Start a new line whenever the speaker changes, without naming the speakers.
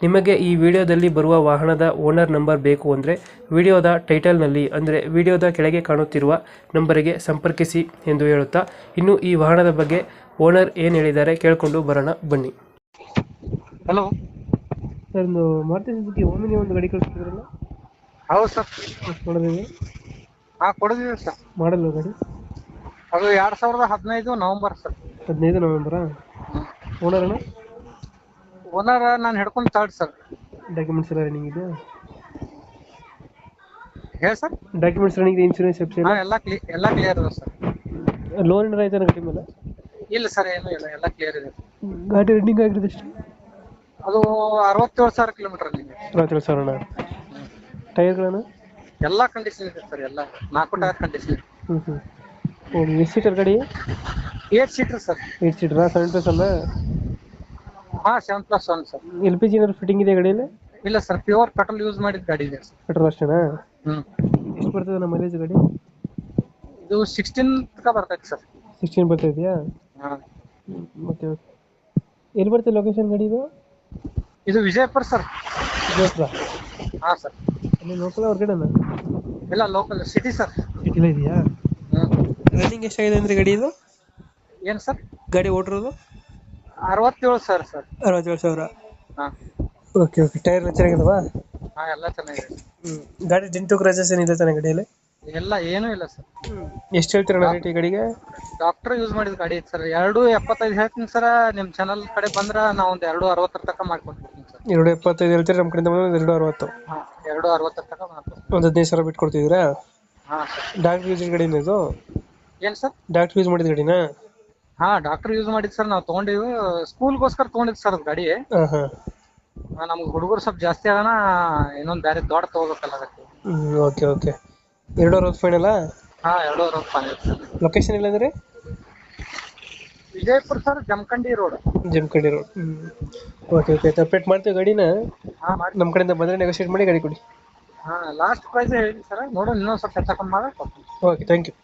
ನಿಮಗೆ ಈ ವಿಡಿಯೋದಲ್ಲಿ ಬರುವ ವಾಹನದ ಓನರ್ ನಂಬರ್ ಬೇಕು ಅಂದರೆ ವಿಡಿಯೋದ ಟೈಟಲ್ನಲ್ಲಿ ಅಂದರೆ ವಿಡಿಯೋದ ಕೆಳಗೆ ಕಾಣುತ್ತಿರುವ ನಂಬರಿಗೆ ಸಂಪರ್ಕಿಸಿ ಎಂದು ಹೇಳುತ್ತಾ ಇನ್ನು ಈ ವಾಹನದ ಬಗ್ಗೆ ಓನರ್ ಏನು ಹೇಳಿದ್ದಾರೆ ಕೇಳಿಕೊಂಡು ಬರೋಣ ಬನ್ನಿ.
ಹಲೋ.
ಸರ್ ಒಂದು ಮಾರುತಿ ಸುಜುಕಿ ಓಮಿನಿ ಒಂದು ಗಾಡಿ ಕಳಿಸ್ತಿದ್ರಲ್ಲ
ಹೌದು ಸರ್.
ನೋಡೋದಿದೆ
ಹಾಂ ಕೊಡಿದೀವಿ ಸರ್.
ಮಾಡಲ್ಲ ಗಾಡಿ?
ಅದು ಎರಡ್ ಸಾವಿರದ ಹದಿನೈದು ನವೆಂಬರ್ ಸರ್.
ಹದಿನೈದು ನವೆಂಬರಾ? ಓನರ್ ಅಣ್ಣ?
ಓನರ್ ನಾನು ಹಿಡ್ಕೊಂಡು ತರ್ಡ್ ಸರ್
ಡಾಕ್ಯುಮೆಂಟ್ಸ್ ಎಲ್ಲ ರನ್ನಿಂಗ್ ಇದೆ?
ಹೇಳಿ sir
documents running insurance FC
ಎಲ್ಲ? ಕ್ಲಿಯರ್ ಎಲ್ಲ ಕ್ಲಿಯರ್ ಇದೆ ಸರ್
ಲೋನ್ ಏನಾರ ಐತೆ ಗಾಡಿ ಮೇಲೆ?
ಇಲ್ಲ ಸರ್ ಏನೂ ಇಲ್ಲ ಎಲ್ಲ ಕ್ಲಿಯರ್ ಇದೆ.
ಗಾಡಿ ರನ್ನಿಂಗ್ ಆಗಿರೋದು ಎಷ್ಟು?
ಅದು ಅರವತ್ತೇಳು ಸಾವಿರ ಕಿಲೋಮೀಟರ್ ಅಲ್ಲಿ
ಅರವತ್ತೇಳು ಸಾವಿರ ಅಣ್ಣ ಟೈರ್ಗಳನ್ನು
ಎಲ್ಲ ಕಂಡೀಷನ್ ಇದೆ ಸರ್ ಎಲ್ಲ. ನಾಲ್ಕು ಟೈರ್ ಕಂಡೀಷನ್
ಹ್ಞೂ ಹ್ಞೂ ಓಕೆ ಎಷ್ಟು ಸೀಟರ್ ಗಾಡಿ?
Eight seater sir
eight seater seven plus ಅಲ್ಲ?
ಹಾ seven plus one sir.
L P G ಏನಾದ್ರು ಫಿಟ್ಟಿಂಗ್ ಇದೆ ಗಾಡಿಯಲ್ಲಿ?
ಇಲ್ಲ ಸರ್ ಪ್ಯೂರ್ ಪೆಟ್ರೋಲ್ ಯೂಸ್ ಮಾಡಿದ ಗಾಡಿ ಇದೆ ಸರ್.
ಪೆಟ್ರೋಲ್ ಅಷ್ಟೇನಾ
ಹ್ಮ್.
ಎಷ್ಟು ಬರ್ತದೆ ನಮ್ಮ ಮೈಲೇಜ್ ಗಾಡಿ?
ಇದು ಸಿಕ್ಸ್ಟೀನ್ ತನಕ ಬರ್ತೈತೆ ಸರ್.
ಸಿಕ್ಸ್ಟೀನ್ ಬರ್ತಾ ಇದೆಯಾ?
ಹಾ.
ಮತ್ತೆ ಎಲ್ಲಿ ಬರ್ತದೆ ಲೊಕೇಶನ್ ಗಾಡಿ ಇದು?
ಇದು ವಿಜಯಪುರ ಸರ್.
ವಿಜಯಪುರ?
ಹಾ ಸರ್.
ಅಲ್ಲಿ ಲೋಕಲ್ ಹೊರಗಡೆನಾ?
ಇಲ್ಲ ಲೋಕಲ್ ಸಿಟಿ ಸರ್.
ಸಿಟಿಲೇ ಇದೆಯಾ? ರನ್ನಿಂಗ್ ಎಷ್ಟಾಗಿದೆ ಅಂದರೆ ಗಾಡಿ ಇದು?
ಏನು ಸರ್?
ಗಾಡಿ ಓಡಿರೋದು?
ಅರವತ್ತೇಳು ಸರ್ ಸರ್.
ಅರವತ್ತೇಳು ಸಾವಿರ?
ಹಾ.
Okay okay. ಟೈರ್ ಎಲ್ಲ ಚೆನ್ನಾಗಿದಾವಾ?
ಹಾ ಎಲ್ಲ ಚೆನ್ನಾಗಿದೆ.
ಹ್ಞೂ ಗಾಡಿ ಡಿಂಟು ಕ್ರಾಚಸ್ ಏನಿದೆ ತಾನೆ ಗಾಡಿಯಲ್ಲಿ?
ಎಲ್ಲ ಏನೂ ಇಲ್ಲ ಸರ್.
ಎಷ್ಟು ಹೇಳ್ತೀರ ರೇಟ್ ಈ ಗಾಡಿಗೆ?
ಡಾಕ್ಟರ್ ಯೂಸ್ ಮಾಡಿದ ಗಾಡಿ ಐತೆ ಸರ್. ಎರಡು ಎಪ್ಪತ್ತೈದು ಹೇಳ್ತೀನಿ ಸರ್. ನಿಮ್ಮ ಚಾನಲ್ ಕಡೆ ಬಂದ್ರೆ ನಾವು ಒಂದು ಎರಡು ಅರವತ್ತರ ತನಕ ಮಾಡ್ಕೊಡ್ತೀನಿ ಸರ್.
ಎರಡು ಎಪ್ಪತ್ತೈದು ಹೇಳ್ತೀರಾ? ನಮ್ಮ ಕಡೆಯಿಂದ ಬಂದ್ರೆ ಒಂದು ಎರಡು ಅರವತ್ತು.
ಹಾಂ ಎರಡು ಅರವತ್ತರ ತನಕ ಮಾಡ್ಕೊಡ್ತೀನಿ.
ಒಂದು ಹದಿನೈದು ಸಾವಿರ ಬಿಟ್ಟು ಕೊಡ್ತಿದ್ದೀರಾ?
ಹಾ ಸರ್.
ಡಾಕ್ಟರ್ ಯೂಸ್ ಗಾಡಿನ ಇದು?
ಏನ್ ಸರ್?
ಡಾಕ್ಟರ್ ಯೂಸ್ ಮಾಡಿದ ಗಾಡಿನಾ?
ಹಾ ಡಾಕ್ಟರ್ ಯೂಸ್ ಮಾಡಿದ್ ಸರ್ ನಾವು ತಗೊಂಡಿವಿ ಸ್ಕೂಲ್ಗೋಸ್ಕರ ತಗೊಂಡಿದ್ ಸರ್ ಅದು ಗಾಡಿ.
ನಮ್ಗೆ ಹಾಂ.
ಆ, ನಮ್ಗ್ ಹುಡುಗರು ಸ್ವಲ್ಪ ಜಾಸ್ತಿ ಅದಾನ ಇನ್ನೊಂದ್ ಬ್ಯಾರೆ ದೊಡ್ಡ ತಗೋಬೇಕಲ್ಲ ಅದಕ್ಕೆ.
Okay okay. ಎರಡು ಅರವತ್ತು ಫೈನಲ್ಲ
ಹಾ ಎರಡು ಅರವತ್ತು ಫೈನಲ್ ಸರ್
ಲೊಕೇಶನ್ ಇಲ್ಲಾಂದ್ರೆ
Vijayapura sir Jamkhandi road
Jamkhandi road okay okay. Update ಮಾಡ್ತೀವಿ ಗಾಡಿನ.
ಹಾ ಮಾಡಿ
ನಮ್ಮ ಕಡೆಯಿಂದ ಬಂದ್ರೆ ನೆಗೋಷಿಯೇಟ್ ಮಾಡಿ ಗಾಡಿ ಕೊಡಿ.
ಹಾ ಲಾಸ್ಟ್ ಪ್ರೈಸ್ ಹೇಳಿ ಸರ್ ನೋಡೋಣ ಇನ್ನೊಂದ್ ಸ್ವಲ್ಪ ಹೆಚ್ಚು ಕಮ್ಮಿ ಮಾಡಿ
ಓಕೆ ಥ್ಯಾಂಕ್ ಯು